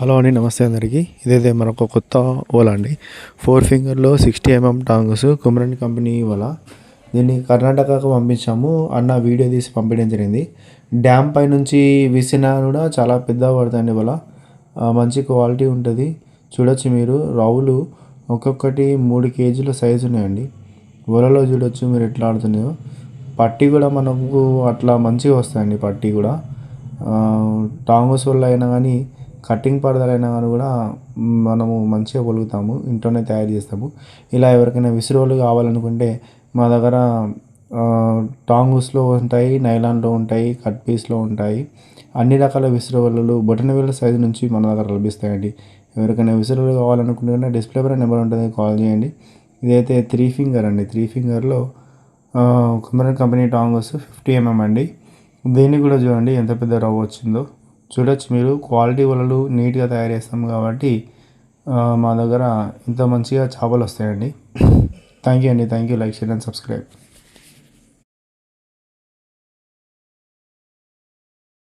Hello అండి నమస్తే అందరికీ. ఇదైతే మనకు కొత్త ఓలా అండి. ఫోర్ ఫింగర్లో sixty MM tongs Kumaran company వల దీన్ని కర్ణాటకకు పంపించాము. అన్న వీడియో తీసి పంపించడం జరిగింది. డ్యామ్ పై నుంచి విసినా కూడా చాలా పెద్ద పడుతుంది వల మంచి క్వాలిటీ ఉంటుంది. చూడొచ్చు మీరు. రావులు ఒక్కొక్కటి మూడు కేజీల సైజు ఉన్నాయండి. వలలో చూడొచ్చు మీరు ఎట్లా ఆడుతున్నాయో. పట్టి కూడా మనకు అట్లా మంచిగా వస్తాయండి పట్టి కూడా. ఆ, టాంగోస్ వల్ల అయినా కానీ కటింగ్ పడదలైనా కానీ కూడా మనము మంచిగా పొలుగుతాము ఇంట్లోనే తయారు చేస్తాము. ఇలా ఎవరికైనా విసిరోలు కావాలనుకుంటే మా దగ్గర టాంగుస్లో ఉంటాయి నైలాన్లో ఉంటాయి కట్ పీస్లో ఉంటాయి. అన్ని రకాల విసిరోలు బొటన వేల సైజు నుంచి మన దగ్గర లభిస్తాయండి. ఎవరికైనా విసిరోలు కావాలనుకుంటే డిస్ప్లే పైన నెంబర్ ఉంటుంది కాల్ చేయండి. ఇదైతే త్రీ ఫింగర్ అండి. త్రీ ఫింగర్లో Kumaran company tongs fifty MM అండి. దీన్ని కూడా చూడండి ఎంత పెద్ద రవ్వ వచ్చిందో. చూడొచ్చు మీరు. క్వాలిటీ వలలు నీట్గా తయారు చేస్తాం కాబట్టి మా దగ్గర ఇంత మంచిగా చేపలు వస్తాయండి. థ్యాంక్ యూ అండి. Thank you like share and subscribe.